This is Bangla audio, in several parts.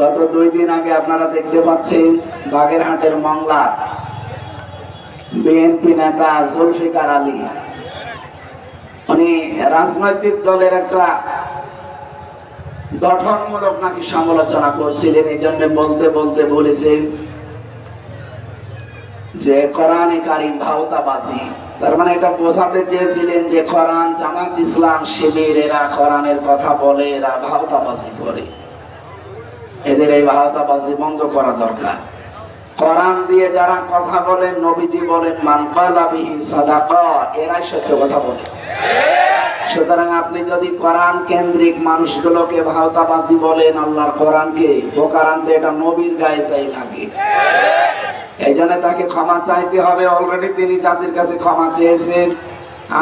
গত দুই দিন আগে আপনারা দেখতে পাচ্ছেন বাগেরহাটের মংলা বিএনপি নেতা জুলফিকার আলী। উনি রাজনৈতিক দলের একটা গঠনমূলক নাকি সমালোচনা করছিলেন এই জন্য বলতে বলতে বলেছেন যে কোরআনে কারিম ভাওতাবাজি। তার মানে এটা বোঝাতে চেয়েছিলেন যে কোরআন জামাত ইসলাম শিবির এরা কোরআনের কথা বলে এরা ভাওতাবাজি করে। এদের এই ভাওতাবাজি বন্ধ করা দরকার। কোরআন দিয়ে যারা কথা বলেন, নবীজি বলেন মানকালা বিহি সাদাকা এরাই সত্য কথা বলে। সুতরাং আপনি যদি কোরআন কেন্দ্রিক মানুষগুলোকে ভাওতাবাজি বলেন, আল্লাহর কোরআনকে আনতে এটা নবীর গায়ে চাই লাগে। এই জন্য তাকে ক্ষমা চাইতে হবে। অলরেডি তিনি জাতির কাছে ক্ষমা চেয়েছেন।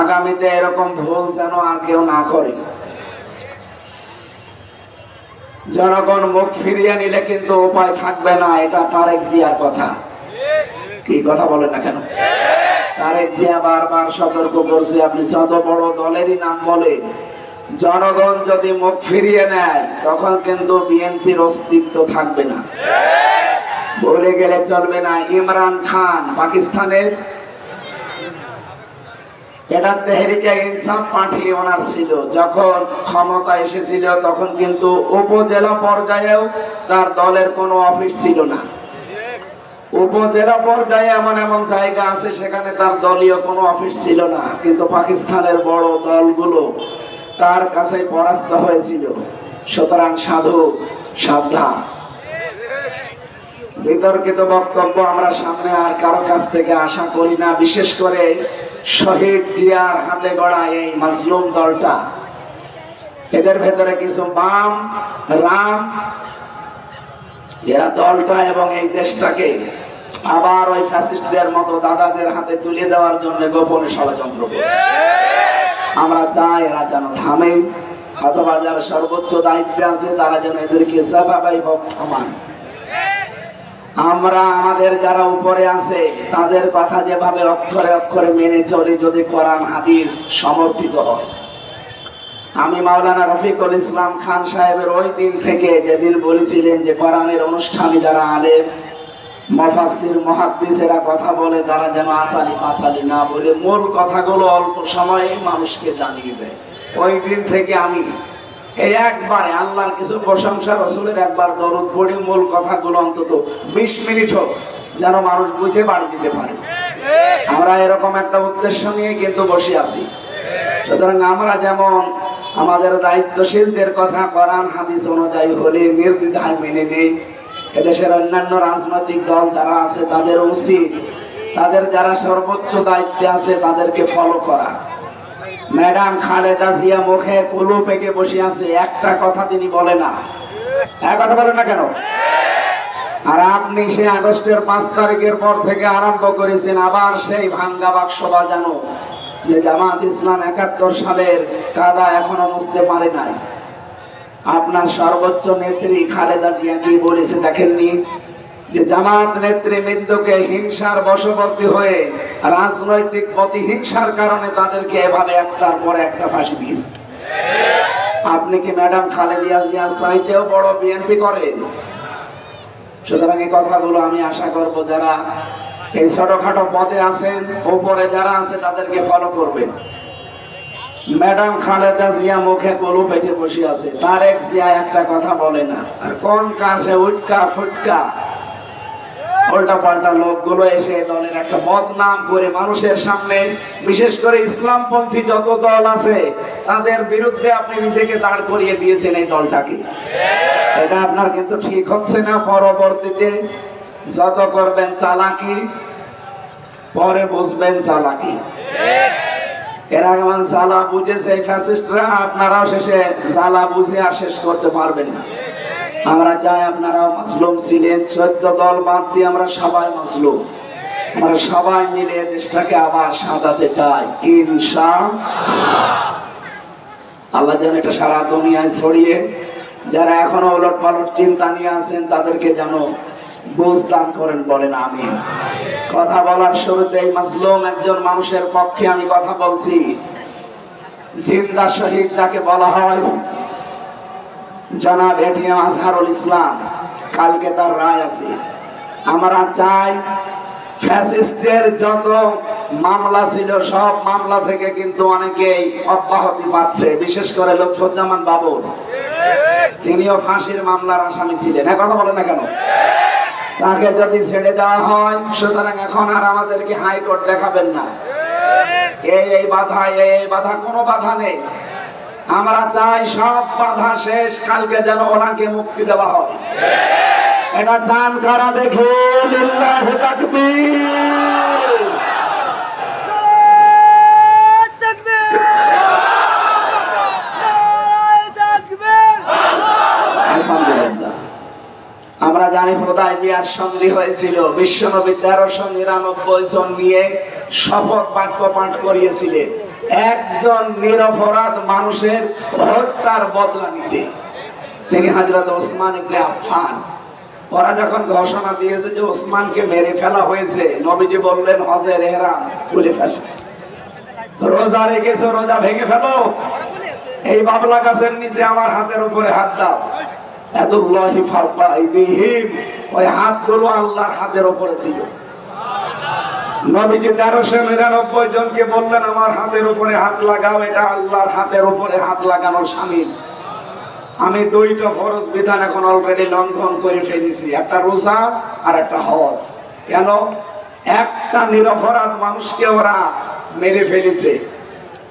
আগামীতে এরকম ভুল যেন আর কেউ না করে। জনগণ মুখ ফিরিয়ে নিলে কিন্তু উপায় থাকবে না, এটা তারেক জিয়ার কথা। কি কথা বলেন না কেন? তারেক জিয়া বারবার সতর্ক করছে, আপনি যত বড় দলেরই নাম বলেন, জনগণ যদি মুখ ফিরিয়ে নেয়, তখন কিন্তু বিএনপির অস্তিত্ব থাকবে না। বলে গেলে চলবে না। ইমরান খান পাকিস্তানের এটা তেহরিকে ইনসাফ পার্টি ওনার ছিল। যখন ক্ষমতা এসেছিল, তখন কিন্তু উপজেলা পর্যায়েও তার দলের কোনো অফিস ছিল না। উপজেলা পর্যায়ে এমন এমন জায়গা আছে, সেখানে তার দলীয় কোনো অফিস ছিল না। কিন্তু পাকিস্তানের বড় দলগুলো তার কাছে পরাস্ত হয়েছিল। সুতরাং সাধু, সাবধান। বিতর্কিত বক্তব্য আমরা সামনে আর কারও কাছ থেকে আশা করি না, বিশেষ করে শহীদ জিয়ার হাতে গড়া এই মাজলুম দলটা। এদের ভেতরে কিছু বাম, রাম, এরা দলটা এবং এই দেশটাকে আবার ওই ফ্যাসিস্টদের মতো দাদাদের হাতে তুলে দেওয়ার জন্য গোপনে ষড়যন্ত্র করছে। আমরা চাই এরা যেন থামে যারা সর্বোচ্চ দায়িত্বে আছে তারা যেন এদেরকে সেভাবেই হোক থামান আমরা আমাদের যারা উপরে আছে, তাদের কথা যেভাবে অক্ষরে অক্ষরে মেনে চলি যদি কোরআন, হাদিস সমর্থিত হয়। আমি মাওলানা রফিকুল ইসলাম খান সাহেবের ওই দিন থেকে যেদিন বলেছিলেন যে কোরআনের অনুষ্ঠানে যারা আলেম মফাসির মহাদ্দিসেরা কথা বলে, তারা যেন আসালি ফাসালি না বলে, মূল কথাগুলো অল্প সময়ে মানুষকে জানিয়ে দেয়। ওই দিন থেকে আমি এই একবারে আল্লাহর কিছু প্রশংসা, রসুলের একবার দরদ পড়ে মূল কথাগুলো অন্তত বিশ মিনিট হোক, যেন মানুষ বুঝে বাড়ি যেতে পারে। আমরা এরকম একটা উদ্দেশ্য নিয়ে কিন্তু বসে আছি। সুতরাং আমরা যেমন আমাদের দায়িত্বশীলদের কথা করান হাদিস অনুযায়ী হলে নির্দ্বিধায় মেনে নেই, এদেশের অন্যান্য রাজনৈতিক দল যারা আছে তাদের উচিত, তাদের যারা সর্বোচ্চ দায়িত্বে আছে তাদেরকে ফলো করা। ম্যাডাম খালেদা জিয়া মুখে কুলু পেকে বসে আছে, একটা কথা তিনি বলে না। এক কথা বলেন না কেন? আর আপনি সেই আগস্টের পাঁচ তারিখের পর থেকে আরম্ভ করেছেন, আবার সেই ভাঙ্গা বাক্স বাজানো, যে জামাত ইসলাম একাত্তর সালের কাদা এখনও মুছতে পারে নাই। আপনার সর্বোচ্চ নেত্রী খালেদা জিয়া কি বলেছে দেখেননি? যে জামাত নেতৃবৃন্দকে হিংসার বশবর্তী হয়ে রাজনৈতিক প্রতিহিংসার কারণে তাদেরকে এভাবে একটার পর একটা ফাঁসি দিয়েছে। আপনি কি ম্যাডাম খালেদিয়া জিয়া চাইতেও বড় বিএনপি করেন সুতরাং এই কথাগুলো আমি আশা করব যারা এই ছোটখাটো পদে আছেন ওপরে যারা আছে, তাদেরকে ফলো করবেন। ম্যাডাম খালেদা জিয়া মুখে কলু পেটে বসে আছে, তার এক জিয়া একটা কথা বলে না। আর কোন কাছে উটকা ফুটকা? উল্টা পাল্টা লোকগুলো এসে দলের একটা বদনাম করে মানুষের সামনে, বিশেষ করে ইসলামপন্থী যত দল আছে, তাদের বিরুদ্ধে আপনি নিজেকে দাঁড় করিয়ে দিয়েছেন এই দলটাকে। এটা আপনার কিন্তু ঠিক হচ্ছে না পরবর্তীতে। যত করবেন চালাকি, পরে বুঝবেন চালাকি। এরা যেমন জ্বালা বুঝেছে আপনারাও শেষে জ্বালা বুঝে আর শেষ করতে পারবেন না। আমরা চাই আপনারাও মাসলুম ছিলেন, চোদ্দ দল বাদ দিয়ে আমরা সবাই মাসলুম। আমরা সবাই মিলে দেশটাকে আবার সাজাতে চাই ইনশা আল্লাহ যেন এটা সারা দুনিয়ায় ছড়িয়ে, যারা এখনও ওলট পালট চিন্তা নিয়ে আছেন, তাদেরকে যেন বুঝদান করেন, বলেন আমি কথা বলার শুরুতেই মাসলুম একজন মানুষের পক্ষে আমি কথা বলছি। জিন্দা শহীদ যাকে বলা হয় জনাব এটিএম আজহারুল ইসলাম, কালকে তার রায় আছে। আমরা চাই ফ্যাসিস্টের যত মামলা ছিল, সব মামলা থেকে কিন্তু অনেকেই অব্যাহতি পাচ্ছে, বিশেষ করে লক্ষ্মজ্জামান বাবুর তিনিও ফাঁসির মামলার আসামি ছিলেন। কথা বলে না কেন? তাকে যদি ছেড়ে দেওয়া হয়, সুতরাং এখন আর আমাদেরকে হাইকোর্ট দেখাবেন না। এই এই বাধা এই বাধা কোনো বাধা নেই। আমরা চাই সব বাধা শেষ, কালকে যেন ওনাকে মুক্তি দেওয়া হয়। এটা চান কারা দেখে? আমরা জানি খোদায় বিয়ার সন্ধি হয়েছিল। বিশ্বনবী তেরোশো নিরানব্বই জন নিয়ে শপথ বাক্য পাঠ করিয়েছিলেন। একজন নিরপরাধ মানুষের হত্যার বদলা নিতে। তিনি হাজরত ওসমান আফফান। ওরা যখন ঘোষণা দিয়েছে যে ওসমানকে মেরে ফেলা হয়েছে, নবীজি বললেন হজের এহরাম খুলে ফেল। রোজা রেখেছে, রোজা ভেঙে ফেলো। এই বাবলা গাছের নিচে আমার হাতের উপরে হাত দাও। এত ওই হাতগুলো আল্লাহর হাতের উপরে ছিল। নবীজি তেরোশো নিরানব্বই জনকে বললেন, আমার হাতের উপরে হাত লাগাও, এটা আল্লাহর হাতের উপরে হাত লাগানোর স্বামী আমি দুইটা ফরজ বিধান এখন অলরেডি লঙ্ঘন করে ফেলেছি, একটা রোজা আর একটা হজ। কেন? একটা নিরপরাধ মানুষকে ওরা মেরে ফেলেছে।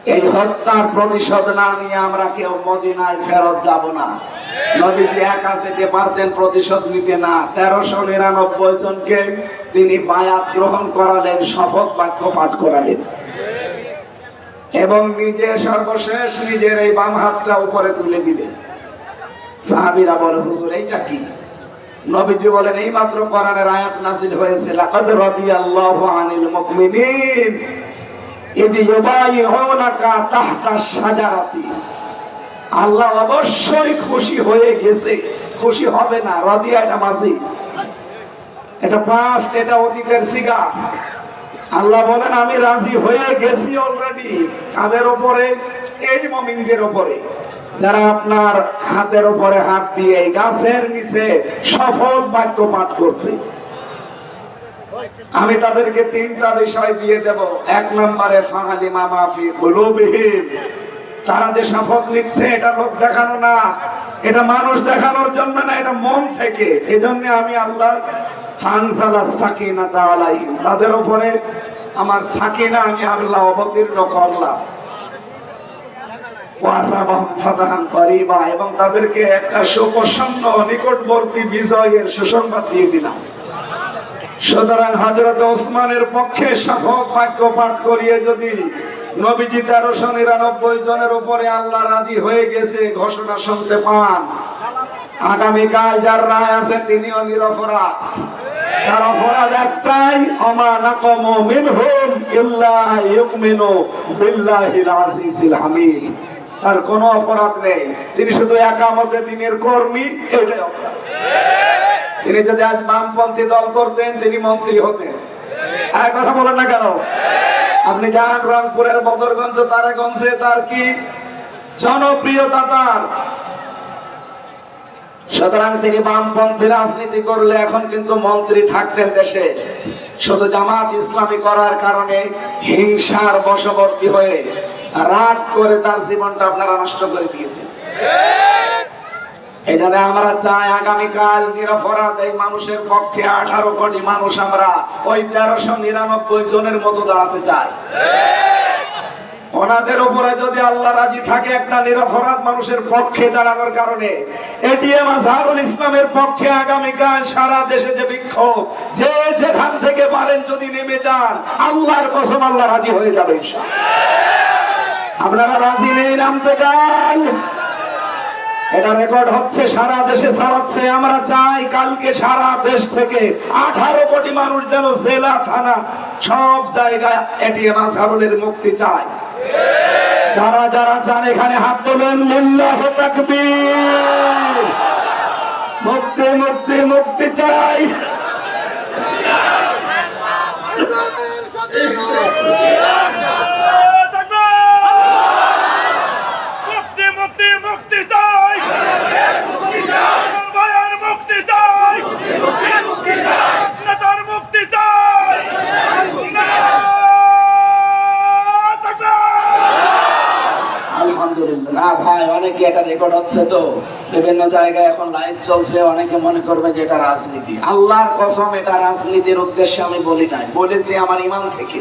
এই হত্যার প্রতিশোধ না নিয়ে আমরা কেউ মদিনায় ফেরত যাব না। নবীজি একা যেতে পারতেন প্রতিশোধ নিতে না। তেরোশো নিরানব্বই জনকে তিনি বায়াত গ্রহণ করালেন, শপথ বাক্য পাঠ করালেন। এবং নিজে সর্বশেষ নিজের এই বাম হাতটা উপরে তুলে দিলেন। সাহাবীরা বলে, হুজুর, এইটা কি? নবীজি বলেন, এই মাত্র কোরআনের আয়াত নাযিল হয়েছে। লাকাদ রাদিয়াল্লাহু আনিল মুমিনিন। আল্লাহ অবশ্যই খুশি হয়ে গেছে। খুশি হবে না রাদিয়া এটা মাঝি এটা পাস্ট এটা অতীতের সিগা। আল্লাহ বলেন, আমি রাজি হয়ে গেছি অলরেডি কাদের ওপরে এই মমিনদের ওপরে যারা আপনার হাতের উপরে হাত দিয়ে গাছের নিচে সফল বাক্য পাঠ করছে। আমি তাদেরকে তিনটা বিষয় দিয়ে দেব। এক নম্বরে, ফাহালি মামাফি কুলুবিহিম। তারা যে শপথ নিচ্ছে, এটা লোক দেখানো না। এটা মানুষ দেখানোর জন্য না, এটা মন থেকে। এজন্য আমি আল্লাহ তাদের উপরে আমার সাকিনা আমি আল্লাহ অবতীর্ণ করলাম। এবং তাদেরকে একটা সুপ্রসন্ন, নিকটবর্তী বিজয়ের সুসংবাদ দিয়ে দিলাম। সুতরাং হজরত ওসমানের পক্ষে শপথ পাঠ করিয়ে যদি নবীজি তেরোশো নিরানব্বই জনের উপরে আল্লাহ রাজি হয়ে গেছে, ঘোষণা শুনতে পান। আগামীকাল যার রায় আছে, তিনিও নিরপরাধ। তার অপরাধ একটাই অমা নাকম মিনহুম ইল্লা ইউমিনু বিল্লাহিল আজিজিল হামিদ। তার কোনো অপরাধ নেই। তিনি শুধু একামতে দিনের কর্মী, এটাই অপরাধ। তিনি যদি আজ বামপন্থী দল করতেন, তিনি মন্ত্রী হতেন। আর কথা বলেন না কেন? আপনি যান রংপুরের বদরগঞ্জ, তারাগঞ্জে তার কি জনপ্রিয়তা তার? সুতরাং তিনি বামপন্থী রাজনীতি করলে এখন কিন্তু মন্ত্রী থাকতেন দেশে। শুধু জামাত ইসলামী করার কারণে হিংসার বশবর্তী হয়ে রাগ করে তার জীবনটা আপনারা নষ্ট করে দিয়েছেন। এখানে আমরা চাই আগামীকাল এই মানুষের পক্ষে আঠারো কোটি মানুষ আমরা ওই তেরোশো নিরানব্বই জনের মতো দাঁড়াতে চাই। ওনাদের উপরে যদি আল্লাহ রাজি থাকে একটা মানুষের পক্ষে দাঁড়ানোর কারণে, এটিএম আজহারুল ইসলামের পক্ষে আগামীকাল সারা দেশে যে বিক্ষোভ, যে যেখান থেকে পারেন যদি নেমে যান, আল্লাহর কসম আল্লাহ রাজি হয়ে যাবে আপনারা রাজি নেই নামতে গান এটা রেকর্ড হচ্ছে, সারা দেশে ছড়াচ্ছে। আমরা চাই কালকে সারা দেশ থেকে আঠারো কোটি মানুষ যেন জেলা, থানা, সব জায়গায় এটিএম আসারুলের মুক্তি চায়। যারা যারা চান এখানে হাত তোলেন লিল্লাহ মুক্তি মুক্তি মুক্তি চাই। হচ্ছে তো। বিভিন্ন জায়গায় এখন লাইভ চলছে, অনেকে মনে করবে যে এটা রাজনীতি। আল্লাহর কসম, এটা রাজনীতির উদ্দেশ্যে আমি বলি নাই, বলেছি আমার ইমান থেকে।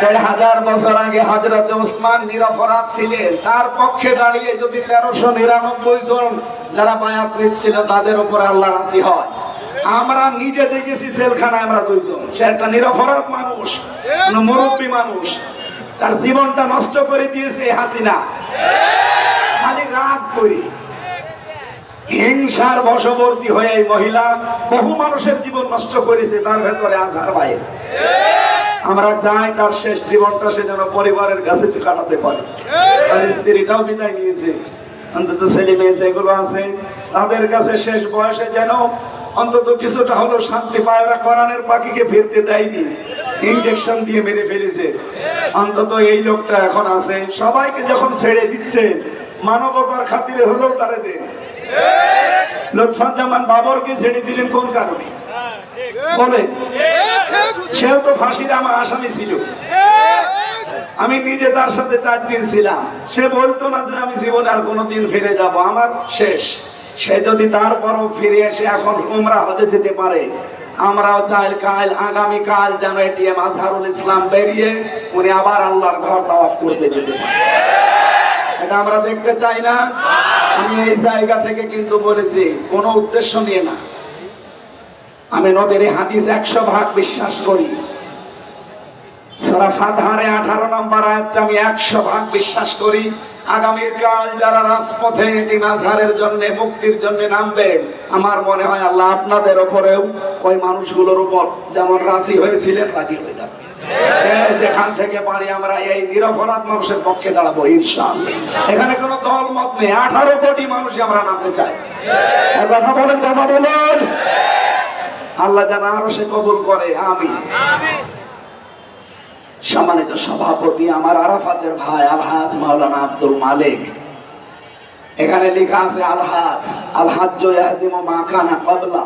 দেড় হাজার বছর আগে হজরত উসমান নিরপরাধ ছিলেন, তার পক্ষে দাঁড়িয়ে যদি তেরোশো নিরানব্বই জন যারা বায়াত নিচ্ছিল তাদের উপর আল্লাহ রাজি হয়। আমরা নিজে দেখেছি জেলখানায় আমরা দুইজন, সে একটা নিরপরাধ মানুষ মুরব্বী মানুষ। তার জীবনটা নষ্ট করে দিয়েছে হাসিনা। করি হিংসার বশবর্তী হয়ে এই মহিলা বহু মানুষের জীবন নষ্ট করেছে, তার ভেতরে আজহার বাইরে। আমরা চাই তার শেষ জীবনটা সে যেন পরিবারের কাছে কাটাতে পারে। তার স্ত্রীটাও বিদায় নিয়েছে। অন্তত ছেলে মেয়ে যেগুলো আছে, তাদের কাছে শেষ বয়সে যেন অন্তত কিছুটা হলো শান্তি পায় ওরা কোরআনের পাখিকে ফিরতে দেয়নি। ইনজেকশন দিয়ে মেরে ফেলেছে। অন্তত এই লোকটা এখন আছে। সবাইকে যখন ছেড়ে দিচ্ছে মানবতার খাতিরে হলেও তারে দেন লুৎফাজ্জামান বাবরকে ছেড়ে দিলেন কোন কারণে? বলে, সেও তো ফাঁসির আমার আসামি ছিল। আমি নিজে তার সাথে চার দিন ছিলাম। সে বলতো না যে আমি জীবনে আর কোনোদিন ফিরে যাব, আমার শেষ। সে যদি তারপরও ফিরে এসে এখন উমরা হতে যেতে পারে, আমরাও চাই কাল, আগামী কাল যেন এটিএম আজহারুল ইসলাম বেরিয়ে উনি আবার আল্লাহর ঘর তাওয়াফ করতে যেতে পারে। এটা আমরা দেখতে চাই না। আমি এই জায়গা থেকে কিন্তু বলেছি, কোনো উদ্দেশ্য নিয়ে না। আমি নবীর হাদিস একশো ভাগ বিশ্বাস করি। 18 নম্বর আমি 100 ভাগ বিশ্বাস করি। আগামী কাল যারা রাজপথে মুক্তির আমার মনে হয় আল্লাহ আপনাদের উপরেও ওই মানুষগুলোর উপর যেমন রাজি হয়েছিলেন, রাজি হয়ে যাবে। যেখান থেকে পারি আমরা এই নিরপরাধ মানুষের পক্ষে দাঁড়াবো, ইনশাআল্লাহ। এখানে কোনো দল, মত নেই। আঠারো কোটি মানুষ আমরা নামতে চাই। কথা বলেন কথা বলেন। আল্লাহ যেন আরও সে কবুল করে আমি সম্মানিত সভাপতি, আমার আরাফাতের ভাই, আলহাজ মাওলানা আব্দুল মালিক। এখানে লেখা আছে, আলহাজ আলহাজ ইয়াহদিমু মা কানা ক্বাবলা।